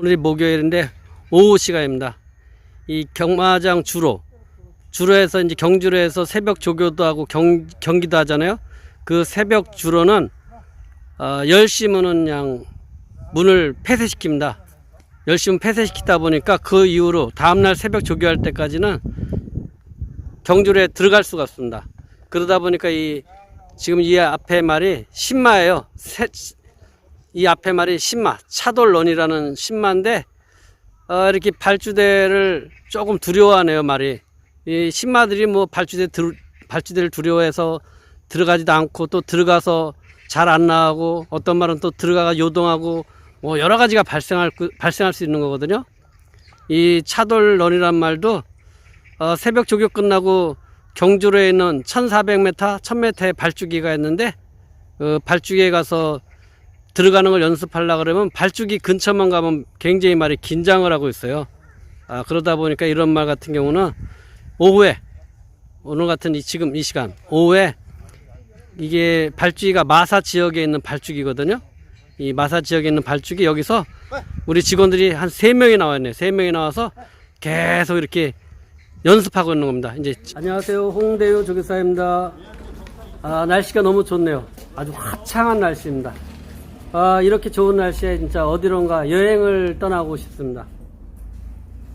오늘이 목요일인데 오후 시간입니다. 이 경마장 주로 주로에서 이제 경주로 해서 새벽 조교도 하고 경, 경기도 하잖아요. 그 새벽 주로는 어, 10시면은 그냥 문을 폐쇄시킵니다. 10시면 폐쇄시키다 보니까 그 이후로 다음날 새벽 조교할 때까지는 경주로에 들어갈 수가 없습니다. 그러다 보니까 이 지금 이 앞에 말이 신마예요. 새- 이 앞에 말이 신마, 차돌런이라는 신마인데 어, 이렇게 발주대를 조금 두려워하네요 말이. 이 신마들이 뭐 발주대 들, 발주대를 두려워해서 들어가지도 않고 또 들어가서 잘 안 나가고 어떤 말은 또 들어가가 요동하고 뭐 여러 가지가 발생할 그- 발생할 수 있는 거거든요. 이 차돌런이란 말도 어, 새벽 조교 끝나고 경주로에 있는 1400m, 1000m의 발주기가 있는데 그 발주기에 가서 들어가는 걸 연습하려 그러면 발주기 근처만 가면 굉장히 말이 긴장을 하고 있어요. 아, 그러다 보니까 이런 말 같은 경우는 오후에 오늘 같은 이 지금 이 시간 오후에 이게 발주기가 마사 지역에 있는 발주기거든요. 이 마사 지역에 있는 발주기 여기서 우리 직원들이 한 세 명이 나와 있네요. 세 명이 나와서 계속 이렇게 연습하고 있는 겁니다. 이제 안녕하세요. 홍대유 조교사입니다. 아, 날씨가 너무 좋네요. 아주 화창한 날씨입니다. 아, 이렇게 좋은 날씨에 진짜 어디론가 여행을 떠나고 싶습니다.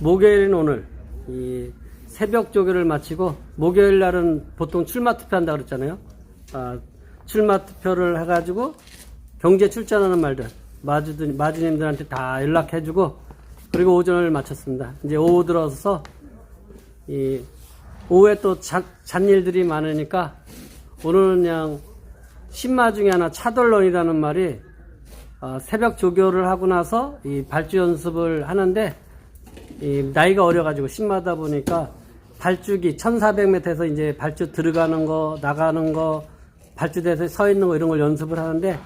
목요일인 오늘 이 새벽 조교를 마치고 목요일 날은 보통 출마 투표한다 그랬잖아요. 아, 출마 투표를 해가지고 경제 출전하는 말들 마주들 마주님들한테 다 연락해주고 그리고 오전을 마쳤습니다. 이제 오후 들어서 이 오후에 또 잔, 잔일들이 많으니까 오늘은 그냥 신마 중에 하나 차돌런이라는 말이 어, 새벽 조교를 하고 나서 이 발주 연습을 하는데 이 나이가 어려가지고 신마다 보니까 발주기 1400m에서 이제 발주 들어가는 거 나가는 거 발주대에서 서 있는 거 이런 걸 연습을 하는데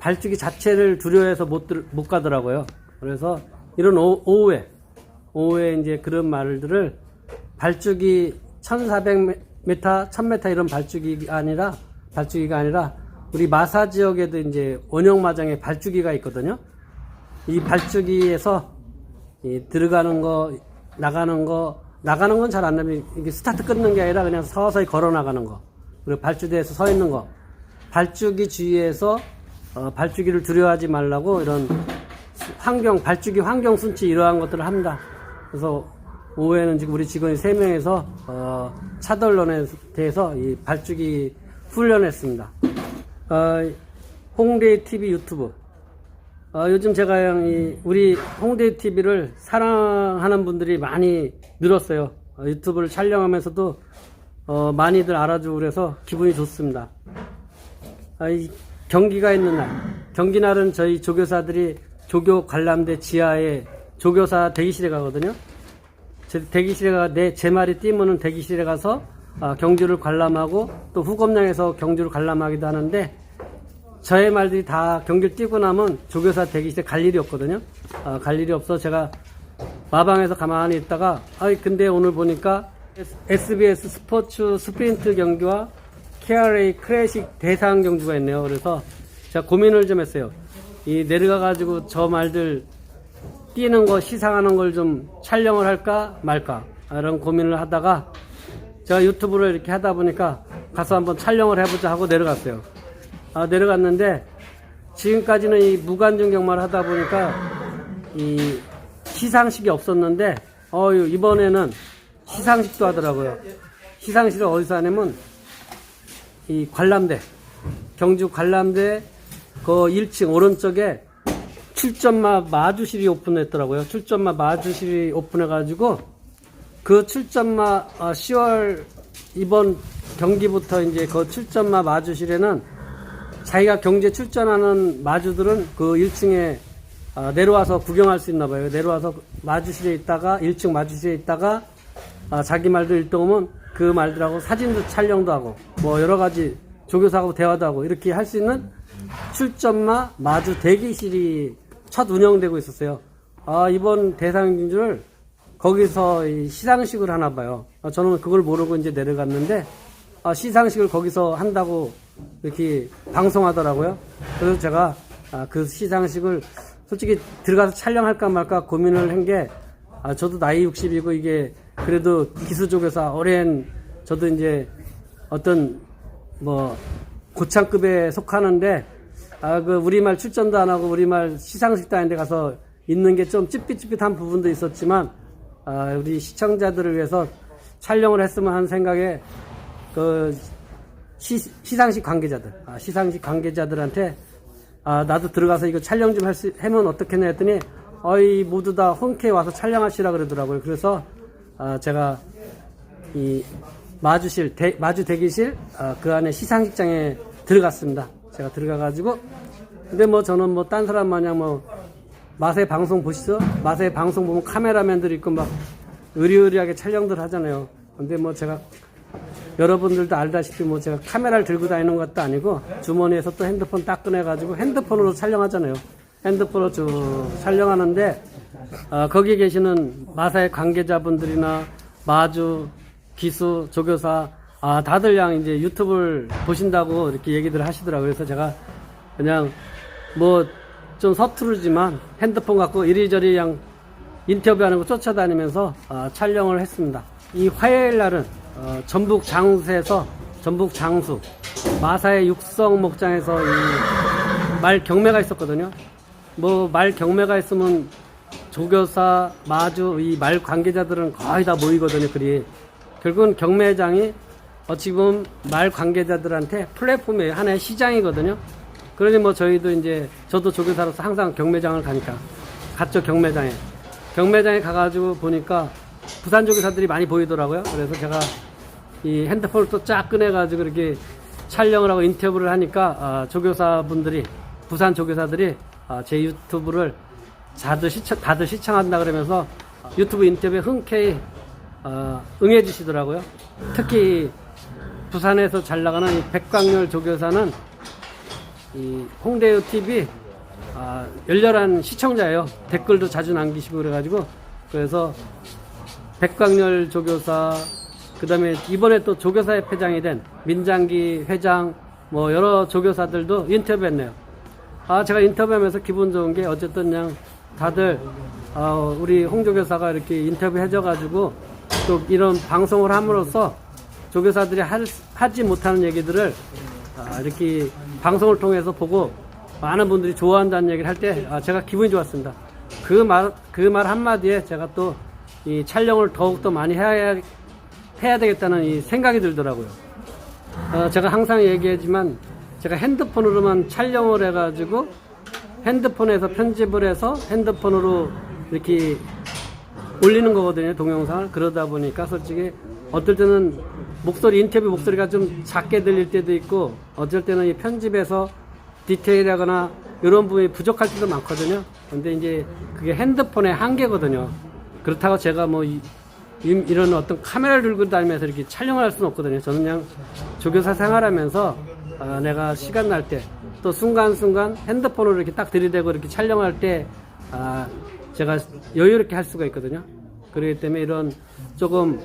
발주기 자체를 두려워해서 못, 들, 못 가더라고요. 그래서 이런 오, 오후에 오후에 이제 그런 말들을 발주기 1400m, 1000m 이런 발주기가 아니라 발주기가 아니라 우리 마사 지역에도 이제 원형 마장에 발주기가 있거든요. 이 발주기에서 이 들어가는 거, 나가는 거, 나가는 건 잘 안 나면 이게 스타트 끊는 게 아니라 그냥 서서히 걸어 나가는 거. 그리고 발주대에서 서 있는 거. 발주기 주위에서 어, 발주기를 두려워하지 말라고 이런 환경, 발주기 환경 순치 이러한 것들을 합니다. 그래서 오후에는 지금 우리 직원이 세명에서 어, 차돌론에 대해서 이 발주기 훈련했습니다. 어, 홍대 TV 유튜브. 어, 요즘 제가 이 우리 홍대 TV를 사랑하는 분들이 많이 늘었어요. 어, 유튜브를 촬영하면서도 어, 많이들 알아주고 그래서 기분이 좋습니다. 아, 이 경기가 있는 날, 경기 날은 저희 조교사들이 조교 관람대 지하에 조교사 대기실에 가거든요. 제 대기실에 가, 내, 제 말이 뛰면은 대기실에 가서 아, 경주를 관람하고 또 후검량에서 경주를 관람하기도 하는데 저의 말들이 다 경기를 뛰고 나면 조교사 대기실에 갈 일이 없거든요. 아, 갈 일이 없어 제가 마방에서 가만히 있다가 아이 근데 오늘 보니까 SBS 스포츠 스프린트 경기와 KRA 클래식 대상 경주가 있네요. 그래서 제가 고민을 좀 했어요. 이 내려가 가지고 저 말들 뛰는 거 시상하는 걸 좀 촬영을 할까 말까 이런 고민을 하다가 제가 유튜브를 이렇게 하다 보니까 가서 한번 촬영을 해보자 하고 내려갔어요. 아, 내려갔는데 지금까지는 이 무관중 경마를 하다 보니까 이 시상식이 없었는데 어 이번에는 시상식도 하더라고요. 시상식을 어디서 하냐면 이 관람대 경주 관람대 그 1층 오른쪽에 출전마 마주실이 오픈했더라고요. 출전마 마주실이 오픈해가지고 그 출전마 어, 10월 이번 경기부터 이제 그 출전마 마주실에는 자기가 경제 출전하는 마주들은 그 1층에 아, 내려와서 구경할 수 있나 봐요. 내려와서 마주실에 있다가 1층 마주실에 있다가 아, 자기 말도 1등 오면 그 말들하고 사진도 촬영도 하고 뭐 여러 가지 조교사하고 대화도 하고 이렇게 할 수 있는 출전마 마주 대기실이 첫 운영되고 있었어요. 아, 이번 대상주를 거기서 이 시상식을 하나 봐요. 아, 저는 그걸 모르고 이제 내려갔는데 아, 시상식을 거기서 한다고 이렇게 방송하더라고요. 그래서 제가 아, 그 시상식을 솔직히 들어가서 촬영할까 말까 고민을 한게 아, 저도 나이 60이고 이게 그래도 기수조교사 오랜 저도 이제 어떤 뭐 고창급에 속하는데 아 그 우리말 출전도 안 하고 우리말 시상식도 아닌데 가서 있는 게 좀 찝깃찝깃한 부분도 있었지만 아 우리 시청자들을 위해서 촬영을 했으면 하는 생각에 그 시, 시상식 관계자들 아, 시상식 관계자들한테 아 나도 들어가서 이거 촬영 좀 할수 하면 어떻겠냐 했더니 어이 모두 다 홈케에 와서 촬영하시라 그러더라고요 그래서 아 제가 이 마주실 대, 마주 대기실 아, 그 안에 시상식장에 들어갔습니다. 제가 들어가가지고 근데 뭐 저는 뭐 딴 사람 마냥 뭐 맛의 방송 보시죠? 맛의 방송 보면 카메라맨들 있고 막 의리의리하게 촬영들 하잖아요. 근데 뭐 제가 여러분들도 알다시피 뭐 제가 카메라를 들고 다니는 것도 아니고 주머니에서 또 핸드폰 딱 꺼내가지고 핸드폰으로 촬영하잖아요. 핸드폰으로 쭉 촬영하는데 어, 거기 계시는 마사의 관계자분들이나 마주 기수 조교사 아 다들 양 이제 유튜브를 보신다고 이렇게 얘기들 하시더라고요. 그래서 제가 그냥 뭐 좀 서투르지만 핸드폰 갖고 이리저리 그냥 인터뷰하는 거 쫓아다니면서 아, 촬영을 했습니다. 이 화요일 날은 어, 전북 장수에서 전북 장수 마사의 육성 목장에서 이말 경매가 있었거든요. 뭐 말 경매가 있으면 조교사, 마주 이 말 관계자들은 거의 다 모이거든요. 그리 결국은 경매장이 어찌 보면 말 관계자들한테 플랫폼의 하나의 시장이거든요. 그러니 뭐 저희도 이제 저도 조교사로서 항상 경매장을 가니까 갔죠 경매장에 경매장에 가가지고 보니까 부산 조교사들이 많이 보이더라고요. 그래서 제가 이 핸드폰을 또 쫙 꺼내가지고 이렇게 촬영을 하고 인터뷰를 하니까 아, 조교사분들이 부산 조교사들이 아, 제 유튜브를 다들 시청 다들 시청한다 그러면서 유튜브 인터뷰에 흔쾌히 어, 응해 주시더라고요. 특히 부산에서 잘 나가는 이 백광열 조교사는 이 홍대유 TV 아, 열렬한 시청자예요. 댓글도 자주 남기시고 그래가지고 그래서 백광열 조교사 그 다음에 이번에 또 조교사협 회장이 된 민장기 회장 뭐 여러 조교사들도 인터뷰했네요. 아 제가 인터뷰하면서 기분 좋은 게 어쨌든 그냥 다들 아, 우리 홍 조교사가 이렇게 인터뷰 해줘가지고 또 이런 방송을 함으로써 조교사들이 할- 하지 못하는 얘기들을 아, 이렇게 방송을 통해서 보고 많은 분들이 좋아한다는 얘기를 할때 아, 제가 기분이 좋았습니다. 그 말 그 말 한마디에 제가 또 이 촬영을 더욱더 많이 해야 해야 되겠다는 이 생각이 들더라고요. 어, 제가 항상 얘기하지만 제가 핸드폰으로만 촬영을 해가지고 핸드폰에서 편집을 해서 핸드폰으로 이렇게 올리는 거거든요 동영상을. 그러다 보니까 솔직히 어떨 때는 목소리 인터뷰 목소리가 좀 작게 들릴 때도 있고 어쩔 때는 이 편집에서 디테일하거나 이런 부분이 부족할 때도 많거든요. 근데 이제 그게 핸드폰의 한계거든요 그렇다고 제가 뭐 이, 이- 이런 어떤 카메라를 들고 다니면서 이렇게 촬영을 할 수는 없거든요 저는 그냥 조교사 생활하면서 아, 내가 시간 날 때 또 순간순간 핸드폰으로 이렇게 딱 들이대고 이렇게 촬영할 때 아, 제가 여유롭게 할 수가 있거든요. 그렇기 때문에 이런 조금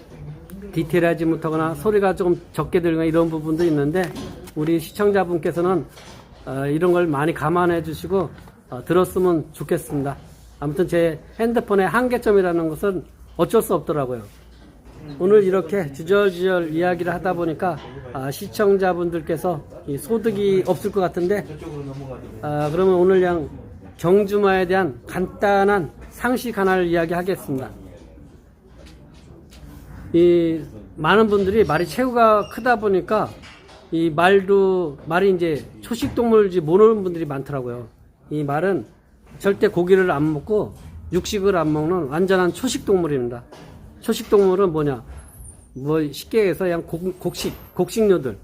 디테일하지 못하거나 소리가 조금 적게 들거나 이런 부분도 있는데 우리 시청자분께서는 어, 이런 걸 많이 감안해 주시고 어, 들었으면 좋겠습니다. 아무튼 제 핸드폰의 한계점이라는 것은 어쩔 수 없더라고요. 오늘 이렇게 주절주절 이야기를 하다 보니까 아, 시청자분들께서 이 소득이 없을 것 같은데 아, 그러면 오늘 그냥 경주마에 대한 간단한 상식 하나를 이야기하겠습니다. 이 많은 분들이 말이 체구가 크다 보니까 이 말도 말이 이제 초식 동물인지 모르는 분들이 많더라고요. 이 말은 절대 고기를 안 먹고 육식을 안 먹는 완전한 초식 동물입니다. 초식 동물은 뭐냐? 뭐 쉽게 해서 그냥 곡, 곡식, 곡식류들,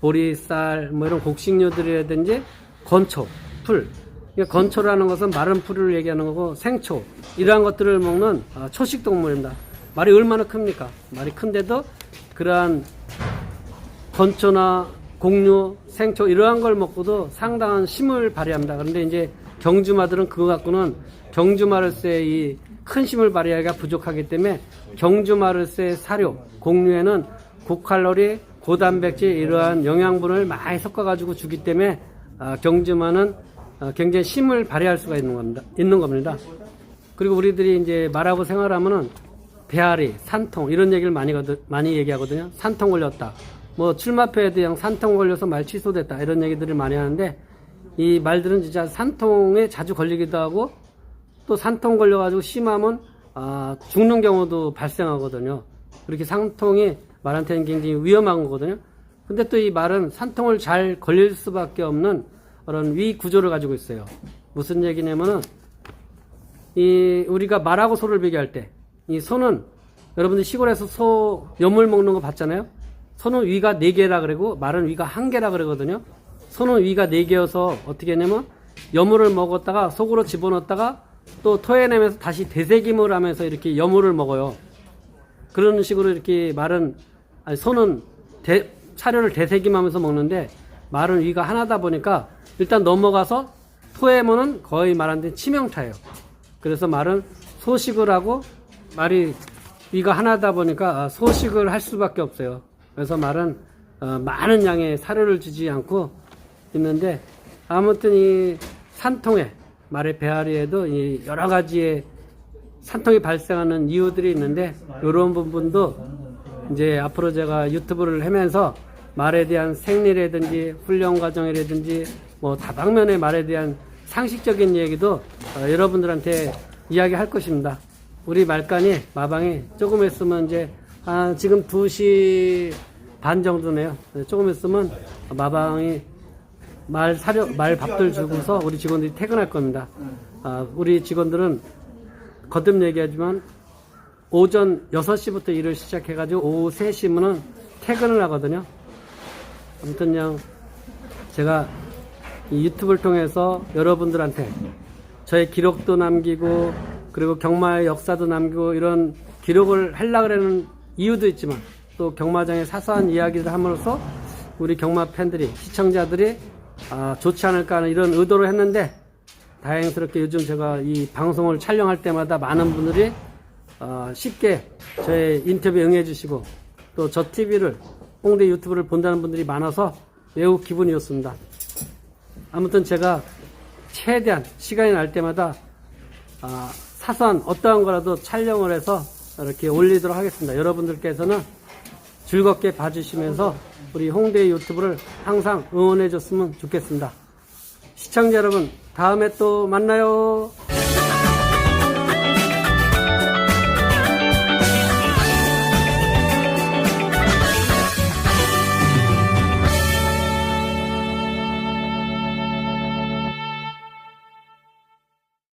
보리쌀 뭐 이런 곡식류들이라든지 건초, 풀. 그러니까 건초라는 것은 마른 풀을 얘기하는 거고 생초 이러한 것들을 먹는 아, 초식 동물입니다. 말이 얼마나 큽니까? 말이 큰데도 그러한 건초나 곡류, 생초 이러한 걸 먹고도 상당한 힘을 발휘합니다. 그런데 이제 경주마들은 그거 갖고는 경주마를새의 이 큰 힘을 발휘하기가 부족하기 때문에 경주마를새의 사료, 곡류에는 고칼로리, 고단백질 이러한 영양분을 많이 섞어가지고 주기 때문에 아, 경주마는 어, 굉장히 힘을 발휘할 수가 있는 겁니다. 있는 겁니다. 그리고 우리들이 이제 말하고 생활하면은 배앓이, 산통 이런 얘기를 많이 많이 얘기하거든요. 산통 걸렸다. 뭐 출마표에 대한 산통 걸려서 말 취소됐다 이런 얘기들을 많이 하는데 이 말들은 진짜 산통에 자주 걸리기도 하고 또 산통 걸려가지고 심하면 아, 죽는 경우도 발생하거든요. 그렇게 산통이 말한테는 굉장히 위험한 거거든요. 근데 또 이 말은 산통을 잘 걸릴 수밖에 없는 그런 위 구조를 가지고 있어요. 무슨 얘기냐면은 이 우리가 말하고 소를 비교할 때 이 소는 여러분들 시골에서 소 염물 먹는 거 봤잖아요. 소는 위가 네 개라 그러고 말은 위가 한 개라 그러거든요. 소는 위가 네 개여서 어떻게 했냐면 여물을 먹었다가 속으로 집어넣었다가 또 토해내면서 다시 되새김을 하면서 이렇게 여물을 먹어요. 그런 식으로 이렇게 말은 아니 소는 대, 사료를 되새김하면서 먹는데 말은 위가 하나다 보니까 일단 넘어가서 토해면은 거의 말하는데 치명타예요. 그래서 말은 소식을 하고 말이 위가 하나다 보니까 아, 소식을 할 수밖에 없어요. 그래서 말은 어, 많은 양의 사료를 주지 않고 있는데 아무튼 이 산통에 말의 배앓이에도 이 여러 가지의 산통이 발생하는 이유들이 있는데 이런 부분도 이제 앞으로 제가 유튜브를 하면서 말에 대한 생리라든지 훈련 과정이라든지 뭐 다방면의 말에 대한 상식적인 얘기도 어, 여러분들한테 이야기할 것입니다. 우리 말간이 마방이 조금 있으면 이제 아, 지금 2시 반 정도네요. 조금 있으면 마방이 말 사료 말 밥들 주고서 우리 직원들이 퇴근할 겁니다. 아, 우리 직원들은 거듭 얘기하지만 오전 6시부터 일을 시작해가지고 오후 3시면은 퇴근을 하거든요. 아무튼 그냥 제가 이 유튜브를 통해서 여러분들한테 저의 기록도 남기고 그리고 경마의 역사도 남기고 이런 기록을 하려고 하는 이유도 있지만 또 경마장의 사소한 이야기를 함으로써 우리 경마 팬들이 시청자들이 아, 좋지 않을까 하는 이런 의도로 했는데 다행스럽게 요즘 제가 이 방송을 촬영할 때마다 많은 분들이 어, 쉽게 저의 인터뷰에 응해주시고 또 저 TV를 홍대 유튜브를 본다는 분들이 많아서 매우 기분이 좋습니다. 아무튼 제가 최대한 시간이 날 때마다 아, 사소한 어떠한 거라도 촬영을 해서 이렇게 올리도록 하겠습니다. 여러분들께서는 즐겁게 봐주시면서 우리 홍대 유튜브를 항상 응원해 줬으면 좋겠습니다. 시청자 여러분, 다음에 또 만나요.